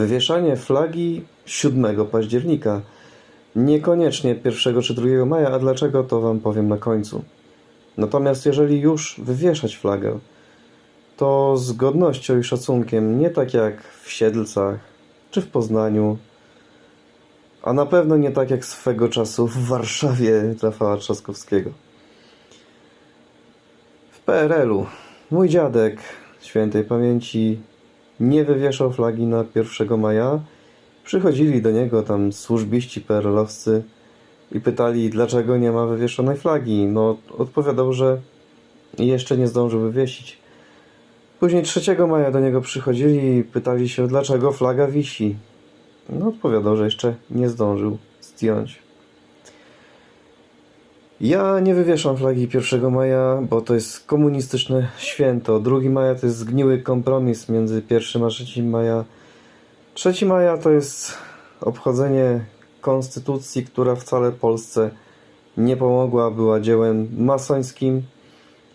Wywieszanie flagi 7 października. Niekoniecznie 1 czy 2 maja, a dlaczego to Wam powiem na końcu. Natomiast jeżeli już wywieszać flagę, to z godnością i szacunkiem, nie tak jak w Siedlcach czy w Poznaniu, a na pewno nie tak jak swego czasu w Warszawie Rafała Trzaskowskiego. W PRL-u mój dziadek świętej pamięci nie wywieszał flagi na 1 maja. Przychodzili do niego tam służbiści PRL-owscy i pytali, dlaczego nie ma wywieszonej flagi. No, odpowiadał, że jeszcze nie zdążył wywiesić. Później 3 maja do niego przychodzili i pytali się, dlaczego flaga wisi. No, odpowiadał, że jeszcze nie zdążył zdjąć. Ja nie wywieszam flagi 1 maja, bo to jest komunistyczne święto. 2 maja to jest zgniły kompromis między 1 a 3 maja. 3 maja to jest obchodzenie konstytucji, która wcale Polsce nie pomogła, była dziełem masońskim.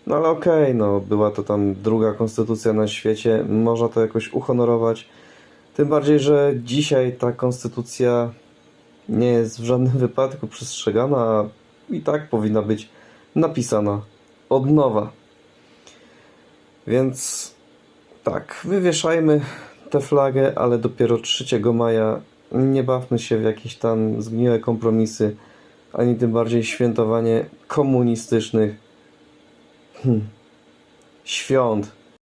No ale okej, no była to tam druga konstytucja na świecie, można to jakoś uhonorować. Tym bardziej, że dzisiaj ta konstytucja nie jest w żadnym wypadku przestrzegana, i tak powinna być napisana od nowa. Więc tak, wywieszajmy tę flagę, ale dopiero 3 maja nie bawmy się w jakieś tam zgniłe kompromisy, ani tym bardziej świętowanie komunistycznych hmm, świąt.